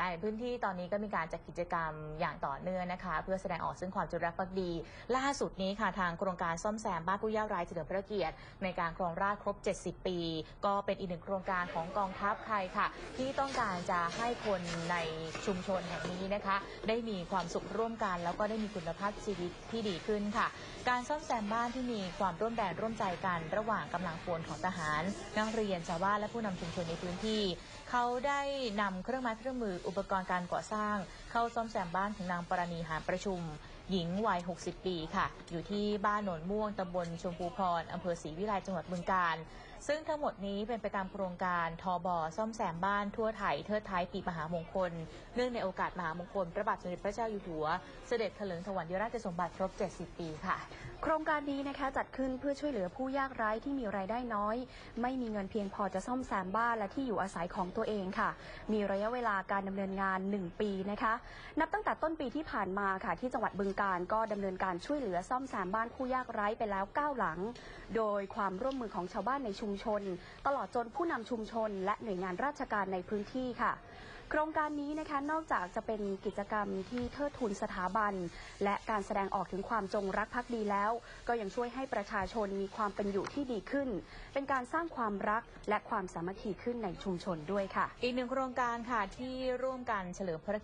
ใน พื้นที่ตอนนี้ก็มีการจัดกิจกรรมอย่างต่อเนื่องนะคะ เพื่อแสดงออกซึ่งความจงรักภักดี ล่าสุดนี้ค่ะทางโครงการซ่อมแซมบ้านผู้ยากไร้เฉลิมพระเกียรติ ในการครองราชครบ 70 ปี ก็เป็นอีกหนึ่งโครงการของกองทัพไทยค่ะ ที่ต้องการจะให้คนในชุมชนแห่งนี้นะคะ ได้มีความสุขร่วมกัน แล้วก็ได้มีคุณภาพชีวิตที่ดีขึ้นค่ะ การซ่อมแซมบ้านที่มีความร่วมแรงร่วมใจกัน ระหว่างกำลังพลของทหาร นักเรียนชาวบ้านและผู้นำชุมชนในพื้นที่ เขาได้นำเครื่องไม้เครื่องมืออุปกรณ์การก่อสร้าง เข้าซ่อมแซมบ้านของนางปราณีหารประชุม หญิงวัย 60 ปีค่ะ อยู่ที่บ้านโหนนม่วงตำบลชมพูพรอำเภอศรีวิไลจังหวัดบึงกาฬซึ่งทั้งหมดนี้เป็นไปตามโครงการทอบอซ่อมแซมบ้านทั่วไทยเทิดท้ายปีมหามงคล เนื่องในโอกาสมหามงคล พระบาทสมเด็จพระเจ้าอยู่หัว เสด็จเถลิงถวัลยราชสมบัติครบ 70 ปีค่ะ โครงการนี้นะคะจัดขึ้นเพื่อช่วยเหลือผู้ยากไร้ที่มีรายได้น้อย ไม่มีเงินเพียงพอจะซ่อมแซมบ้านและที่อยู่อาศัยของตัวเองค่ะ มีระยะเวลาการดำเนินงาน 1 ปีนะคะ นับตั้งแต่ต้นปีที่ผ่านมาค่ะที่จังหวัดบึงการก็ดำเนินการช่วยเหลือซ่อมแซมบ้านผู้ยากไร้ไปแล้ว 9 หลัง โดยความร่วมมือของชาวบ้านในชุมชน ตลอดจนผู้นำชุมชน และหน่วยงานราชการในพื้นที่ค่ะโครงการนี้นะคะนอกจากจะเป็นกิจกรรมที่เทิดทูนสถาบัน และการแสดงออกถึงความจงรักภักดีแล้ว ก็ยังช่วยให้ประชาชนมีความเป็นอยู่ที่ดีขึ้น เป็นการสร้างความรักและความสามัคคีขึ้นในชุมชนด้วยค่ะ อีกหนึ่งโครงการค่ะที่ร่วมกันเฉลิมพระ